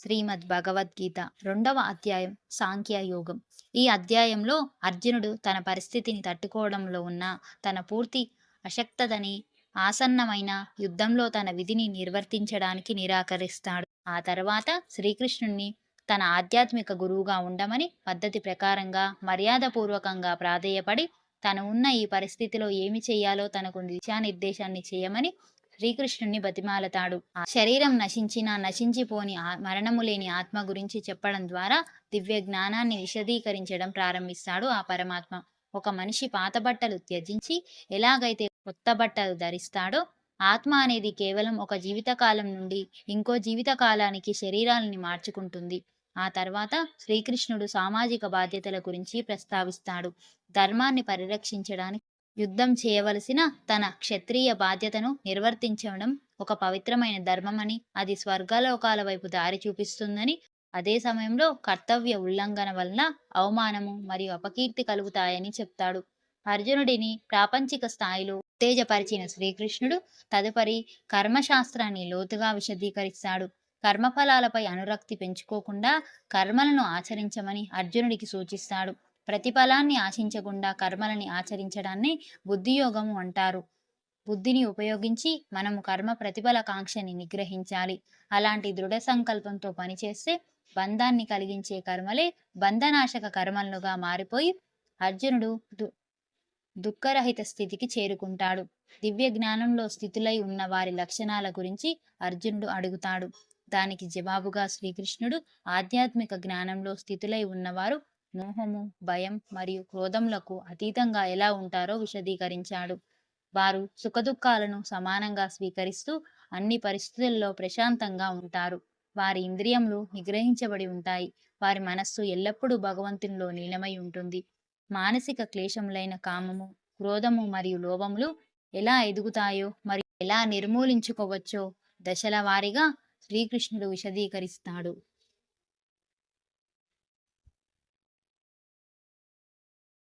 శ్రీమద్ భగవద్గీత రెండవ అధ్యాయం సాంఖ్య యోగం. ఈ అధ్యాయంలో అర్జునుడు తన పరిస్థితిని తట్టుకోవడంలో ఉన్న తన పూర్తి అశక్తతని ఆసన్నమైన యుద్ధంలో తన విధిని నిర్వర్తించడానికి నిరాకరిస్తాడు. ఆ తర్వాత శ్రీకృష్ణుణ్ణి తన ఆధ్యాత్మిక గురువుగా ఉండమని పద్ధతి ప్రకారంగా మర్యాదపూర్వకంగా ప్రాధేయపడి తను ఉన్న ఈ పరిస్థితిలో ఏమి చేయాలో తనకు దిశానిర్దేశాన్ని చేయమని శ్రీకృష్ణుణ్ణి బతిమాలతాడు. ఆ శరీరం నశించినా నశించిపోని ఆ- మరణము లేని ఆత్మ గురించి చెప్పడం ద్వారా దివ్య జ్ఞానాన్ని విశదీకరించడం ప్రారంభిస్తాడు ఆ పరమాత్మ. ఒక మనిషి పాత బట్టలు త్యజించి ఎలాగైతే కొత్త బట్టలు ధరిస్తాడో ఆత్మ అనేది కేవలం ఒక జీవితకాలం నుండి ఇంకో జీవితకాలానికి శరీరాలని మార్చుకుంటుంది. ఆ తర్వాత శ్రీకృష్ణుడు సామాజిక బాధ్యతల గురించి ప్రస్తావిస్తాడు. ధర్మాన్ని పరిరక్షించడానికి యుద్ధం చేయవలసిన తన క్షత్రియ బాధ్యతను నిర్వర్తించడం ఒక పవిత్రమైన ధర్మమని అది స్వర్గలోకాల వైపు దారి చూపిస్తుందని అదే సమయంలో కర్తవ్య ఉల్లంఘన వలన అవమానము మరియు అపకీర్తి కలుగుతాయని చెప్తాడు. అర్జునుడిని ప్రాపంచిక స్థాయిలో ఉత్తేజపరిచిన శ్రీకృష్ణుడు తదుపరి కర్మశాస్త్రాన్ని లోతుగా విశదీకరిస్తాడు. కర్మఫలాలపై అనురక్తి పెంచుకోకుండా కర్మలను ఆచరించమని అర్జునుడికి సూచిస్తాడు. ప్రతిఫలాన్ని ఆశించకుండా కర్మలని ఆచరించడాన్ని బుద్ధియోగము అంటారు. బుద్ధిని ఉపయోగించి మనము కర్మ ప్రతిఫల కాంక్షని నిగ్రహించాలి. అలాంటి దృఢ సంకల్పంతో పనిచేస్తే బంధాన్ని కలిగించే కర్మలే బంధనాశక కర్మలుగా మారిపోయి అర్జునుడు దుఃఖరహిత స్థితికి చేరుకుంటాడు. దివ్య జ్ఞానంలో స్థితులై ఉన్న వారి లక్షణాల గురించి అర్జునుడు అడుగుతాడు. దానికి జవాబుగా శ్రీకృష్ణుడు ఆధ్యాత్మిక జ్ఞానంలో స్థితులై ఉన్నవారు మోహము భయం మరియు క్రోధములకు అతీతంగా ఎలా ఉంటారో విశదీకరించాడు. వారు సుఖదుఖాలను సమానంగా స్వీకరిస్తూ అన్ని పరిస్థితుల్లో ప్రశాంతంగా ఉంటారు. వారి ఇంద్రియములు నిగ్రహించబడి ఉంటాయి. వారి మనస్సు ఎల్లప్పుడూ భగవంతునిలో నీలమై ఉంటుంది. మానసిక క్లేశములైన కామము క్రోధము మరియు లోభములు ఎలా ఎదుగుతాయో మరియు ఎలా నిర్మూలించుకోవచ్చో దశల వారీగా శ్రీకృష్ణుడు విశదీకరిస్తాడు.